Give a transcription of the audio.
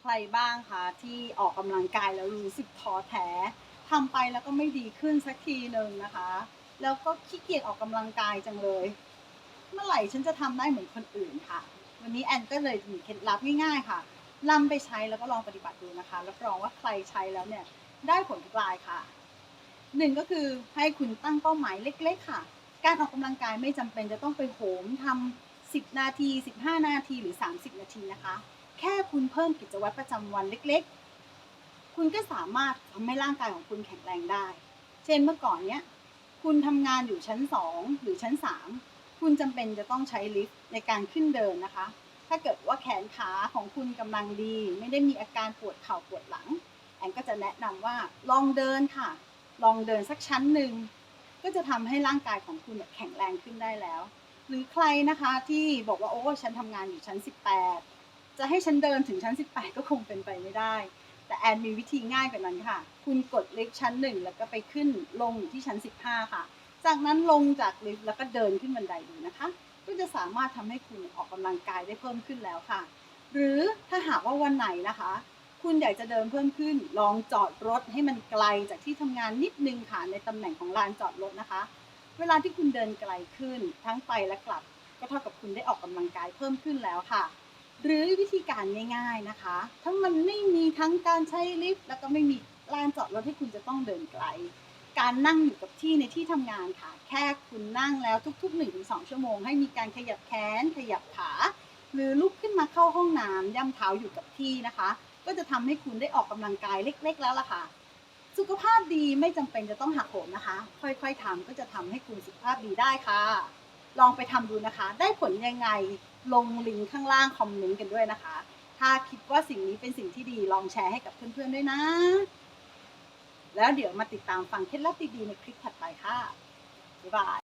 ใครบ้างคะที่ออกกำลังกายแล้วรู้สึกท้อแท้ทำไปแล้วก็ไม่ดีขึ้นสักทีหนึ่งนะคะ แล้วก็ขี้เกียจออกกำลังกายจังเลย เมื่อไหร่ฉันจะทำได้เหมือนคนอื่นค่ะ วันนี้แอนก็เลยมีเคล็ดลับง่ายๆค่ะนำไปใช้แล้วก็ลองปฏิบัติดูนะคะรับรองว่าใครใช้แล้วเนี่ยได้ผลทุกรายค่ะหนึ่งก็คือให้คุณตั้งเป้าหมายเล็ก ๆ ค่ะ การออกกำลังกายไม่จำเป็นจะต้องไปโหมทำ10 นาที 15 นาทีหรือ 30 นาทีนะคะ แค่คุณเพิ่มกิจวัตรประจำวันเล็กๆ คุณก็สามารถทำให้ร่างกายของคุณแข็งแรงได้ เช่นเมื่อก่อนเนี้ย คุณทำงานอยู่ชั้น 2 หรือชั้น 3 คุณจำเป็นจะต้องใช้ลิฟต์ในการขึ้นเดินนะคะ ถ้าเกิดว่าแขนขาของคุณกำลังดี ไม่ได้มีอาการปวดเข่าปวดหลัง แอนก็จะแนะนำว่าลองเดินค่ะ ลองเดินสักชั้นหนึ่ง ก็จะทำให้ร่างกายของคุณเนี่ยแข็งแรงขึ้นได้แล้ว หรือใครนะคะที่บอกว่าโอ้ฉันทำงานอยู่ชั้น 18 จะให้ฉันเดินถึงชั้น 18 ก็คงเป็นไปไม่ได้ แต่แอนมีวิธีง่ายกว่านั้นค่ะ คุณกดลิฟต์ชั้นหนึ่งแล้วก็ไปขึ้นลงอยู่ที่ชั้น 15 ค่ะ จากนั้นลงจากลิฟต์แล้วก็เดินขึ้นบันไดดูนะคะ ก็จะสามารถทำให้คุณออกกำลังกายได้เพิ่มขึ้นแล้วค่ะ หรือถ้าหากว่าวันไหนนะคะ คุณอยากจะเดินเพิ่มขึ้น ลองจอดรถให้มันไกลจากที่ทำงานนิดนึงค่ะในตำแหน่งของลานจอดรถนะคะ เวลาที่คุณเดินไกลขึ้นทั้งไปและกลับ ก็เท่ากับคุณได้ออกกำลังกายเพิ่มขึ้นแล้วค่ะ หรือวิธีการง่าย ๆนะคะถ้ามันไม่มีทั้งการใช้ลิฟต์แล้วก็ไม่มีลานจอดรถให้คุณจะต้องเดินไกล การนั่งอยู่กับที่ในที่ทำงานค่ะ แค่คุณนั่งแล้วทุกๆ1-2ชั่วโมงให้มีการขยับแขน ขยับขา หรือลุกขึ้นมาเข้าห้องน้ำย่ำเท้าอยู่กับที่นะคะ ก็จะทำให้คุณได้ออกกำลังกายเล็ก ๆ แล้วล่ะค่ะ สุขภาพดีไม่จำเป็นจะต้องหักโหมนะคะ ค่อยๆทำก็จะทำให้คุณสุขภาพดีได้ค่ะ ลองไปทำดูนะคะ ได้ผลยังไงลงลิงก์ข้างล่างคอมเมนต์กันด้วยนะคะ ถ้าคิดว่าสิ่งนี้เป็นสิ่งที่ดีลองแชร์ให้กับเพื่อนๆด้วยนะ แล้วเดี๋ยวมาติดตามฟังเคล็ดลับดีๆในคลิปถัดไปค่ะบ๊ายบาย